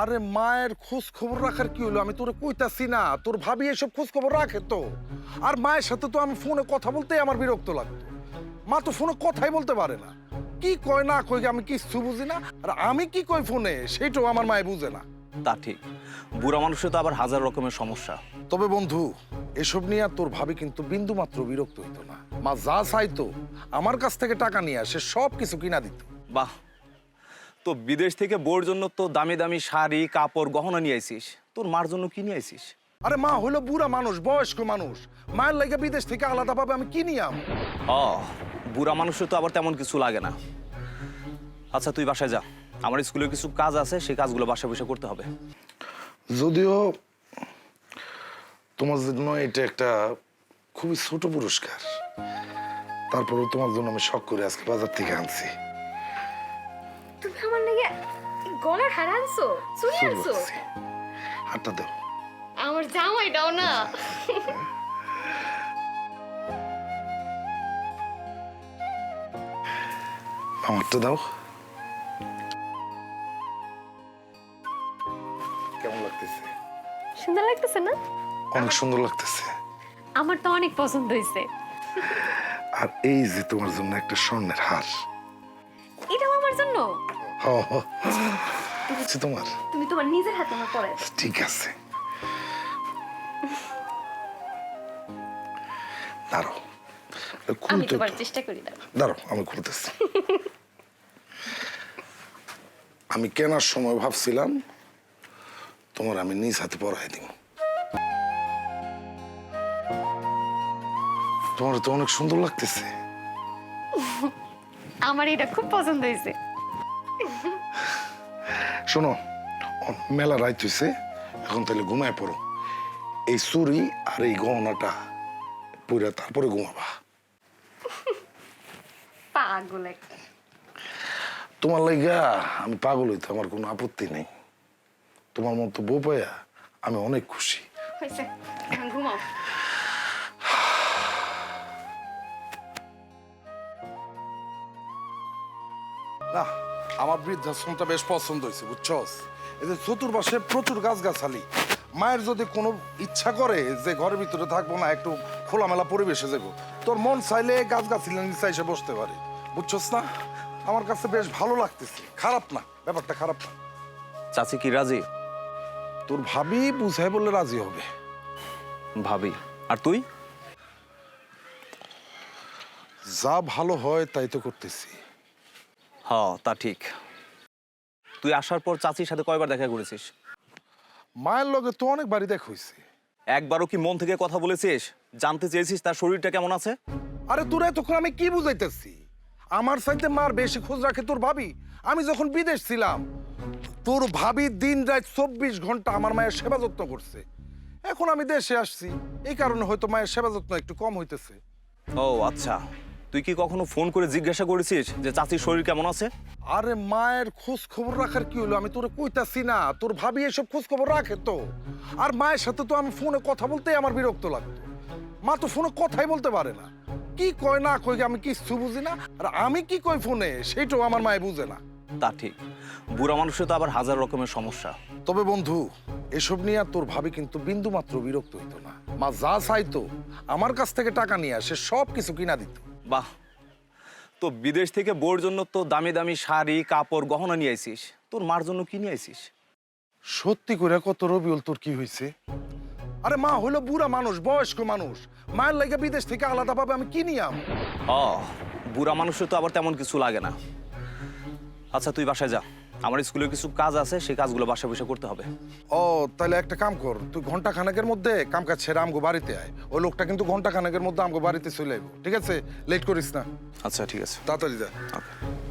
আরে মায়ের খোঁজ খবর রাখার কি হলো? আমি তোরে কইতাছি না। তোর ভাবি এসব খোঁজ খবর রাখে তো। আর মায়ের সাথে তো আমি ফোনে কথা বলতেই আমার বিরক্ত লাগতো। মা তো ফোনে কথাই বলতে পারে না। কি কয় না কই আমি কিচ্ছু বুঝি না। আর আমি কি কই ফোনে? সেইটাও আমার মায়ে বুঝে না। তা ঠিক। বুড়া মানুষের তো আবার হাজার রকমের সমস্যা। তবে বন্ধু এসব নিয়ে আর তোর ভাবি কিন্তু বিন্দু মাত্র বিরক্ত হইতো না। মা যা চাইতো আমার কাছ থেকে টাকা নিয়ে আসে সব কিছু কিনা দিত। বাহ! তো বিদেশ থেকে বোর জন্য তো দামি দামি শাড়ি কাপড় গহনা নিয়ে আইছিস। তোর মার জন্য কি নিয়ে আইছিস? আরে মা হলো বুড়া মানুষ বয়স্ক মানুষ। মায়ের লাগে বিদেশ থেকে আলাদা ভাবে আমি কি নিয়াম ও বুড়া মানুষের তো আবার তেমন কিছু লাগে না। আচ্ছা তুই বাসায় যা। আমার স্কুলে কিছু কাজ আছে সেই কাজগুলো বাসায় বসে করতে হবে। যদিও তোমার জন্য এটা একটা খুবই ছোট পুরস্কার। তারপরেও তোমার জন্য আমি শখ করে আজকে বাজার থেকে আনছি। তুমি আমার গলার হার আনছো? চুরি আনছো? হাতটা দাও। আমার জামাইটাও না। আমারটা দাও। কেমন লাগতেছে? সুন্দর লাগতেছে না? অনেক সুন্দর লাগতেছে। আমার তো অনেক পছন্দ হয়েছে। আর এই যে তোমার জন্য একটা স্বর্ণের হার। এটাও আমার জন্য? হ। হচ্ছে তোমার? তুমি তোমার নিজের হাতে আমার ঠিক আছে। দাঁড়ো আমি তো- চেষ্টা করি না দাঁড়াও আমি খুলতেছি। আমি কেনার সময় ভাবছিলাম তোমার আমি নিজ হাতে পড়াই দিব। তোমার তো অনেক সুন্দর লাগতেছে। আমার এটা খুব পছন্দ হয়েছে। শোনো মেলা রাইত হইছে এখন তাহলে ঘুমায় পড়ো। এই চুরি আর এই গহনাটা পুরা তারপরে ঘুমাবা। পাগল একটা। তোমার লাইগা আমি পাগল হইতে আমার কোনো আপত্তি নেই। তোমার মতো বউ পাইয়া আমি অনেক খুশি। হয়েছে ঘুমাও। না। আমার বৃদ্ধাশ্রমটা বেশ পছন্দ হয়েছে বুঝছস? এই যে চতুর্পাশে প্রচুর গাছগাছালি। মায়ের যদি কোনো ইচ্ছা করে যে ঘরের ভিতরে থাকব না একটু খোলামেলা পরিবেশে যাব তোর মন চাইলে গাছগাছালির নিচে এসে বসতে পারে। বুঝছস না? আমার কাছে বেশ ভালো লাগতেছে। খারাপ না ব্যাপারটা খারাপ না। চাচি কি রাজি? তোর ভাবি বুঝাই বললে রাজি হবে। ভাবি। আর তুই? যা ভালো হয় তাই তো করতেছি। হ তা ঠিক। তুই আসার পর চাচির সাথে কয়বার দেখা করেছিস? মায়ের লগে তো অনেক বাড়ি দেখ হয়েছে। একবারও কি মন থেকে কথা বলেছিস? জানতে চেয়েছিস তার শরীরটা কেমন আছে? আরে তোরা এতক্ষণ আমি কি বুঝাইতেছি? আমার সাথে মার বেশি খোঁজ রাখে তোর ভাবি। আমি যখন বিদেশ ছিলাম তোর ভাবি দিন রাত চব্বিশ ঘণ্টা আমার মায়ের সেবা যত্ন করছে। এখন আমি দেশে আসছি এই কারণে হয়তো মায়ের সেবা যত্ন একটু কম হইতেছে। ও আচ্ছা। তুই কি কখনো ফোন করে জিজ্ঞাসা করেছিস যে চাচির শরীর কেমন আছে? আরে মায়ের খোঁজ খবর রাখার কি হলো? আমি তোরে কইতাছি না। তোর ভাবি এসব খোঁজ খবর রাখে তো। আর মায়ের সাথে তো আমি ফোনে কথা বলতেই আমার বিরক্ত লাগতো। মা তো ফোনে কথাই বলতে পারে না। কি কয় না কই আমি কিচ্ছু বুঝি না। আর আমি কি কই ফোনে সেইটাও আমার মায়ে বুঝে না। তা ঠিক। বুড়া মানুষের তো আবার হাজার রকমের সমস্যা। তবে বন্ধু এসব নিয়ে তোর ভাবি কিন্তু বিন্দু মাত্র বিরক্ত হইতো না। মা যা চাইতো আমার কাছ থেকে টাকা নিয়ে আসে সব কিছু কিনা দিত। বাহ। তো বিদেশ থেকে বোর জন্য তো দামি দামি শাড়ি কাপড় গহনা নিয়ে আসিস তোর মার জন্য কি নিয়ে আসিস সত্যি করে কত রবিউল তোর কি হয়েছে? আরে মা হলো বুড়া মানুষ বয়স্ক মানুষ। মায়ের লাগে বিদেশ থেকে আলাদা ভাবে আমি কি নিয়াম? ও বুড়া মানুষের তো আবার তেমন কিছু লাগে না। আচ্ছা তুই বাসায় যা। আমার স্কুলে কিছু কাজ আছে সেই কাজগুলো বাসা বসে করতে হবে। ও তাহলে একটা কাম কর তুই ঘণ্টা খানেকের মধ্যে কাম কাজ ছেড়ে আমগো বাড়িতে আয়। ওই লোকটা কিন্তু ঘণ্টা খানেকের মধ্যে আমগো বাড়িতে চলে আইব ঠিক আছে? লেট করিস না। আচ্ছা ঠিক আছে। তাড়াতাড়ি যা। ওকে